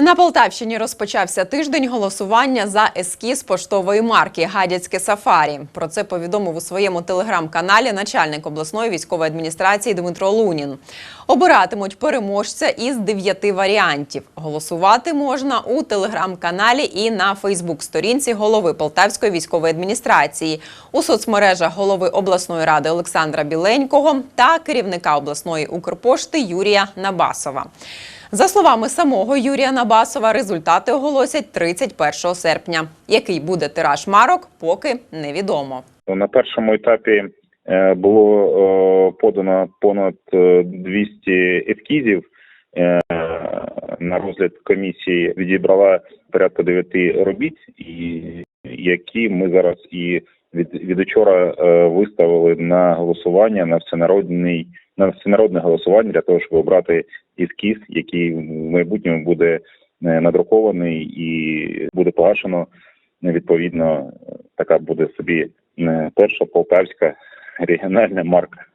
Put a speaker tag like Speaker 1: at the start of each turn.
Speaker 1: На Полтавщині розпочався тиждень голосування за ескіз поштової марки Гадяцьке Сафарі. Про це повідомив у своєму телеграм-каналі начальник обласної військової адміністрації Дмитро Лунін. Обиратимуть переможця із дев'яти варіантів. Голосувати можна у телеграм-каналі і на Фейсбук-сторінці голови Полтавської військової адміністрації, у соцмережах голови обласної ради Олександра Біленького та керівника обласної Укрпошти Юрія Набасова. За словами самого Юрія Набасова, результати оголосять 31 серпня. Який буде тираж марок, поки невідомо.
Speaker 2: На першому етапі е, було е, подано понад е, 200 ескізів. Е, На розгляд комісії відібрала порядка 9 робіт, які ми зараз і від, від учора виставили на голосування на всенародний на всенародне голосування для того, щоб обрати ескіз, який в майбутньому буде е, надрукований і буде погашено. Відповідно, така буде собі е, перша полтавська регіональна марка.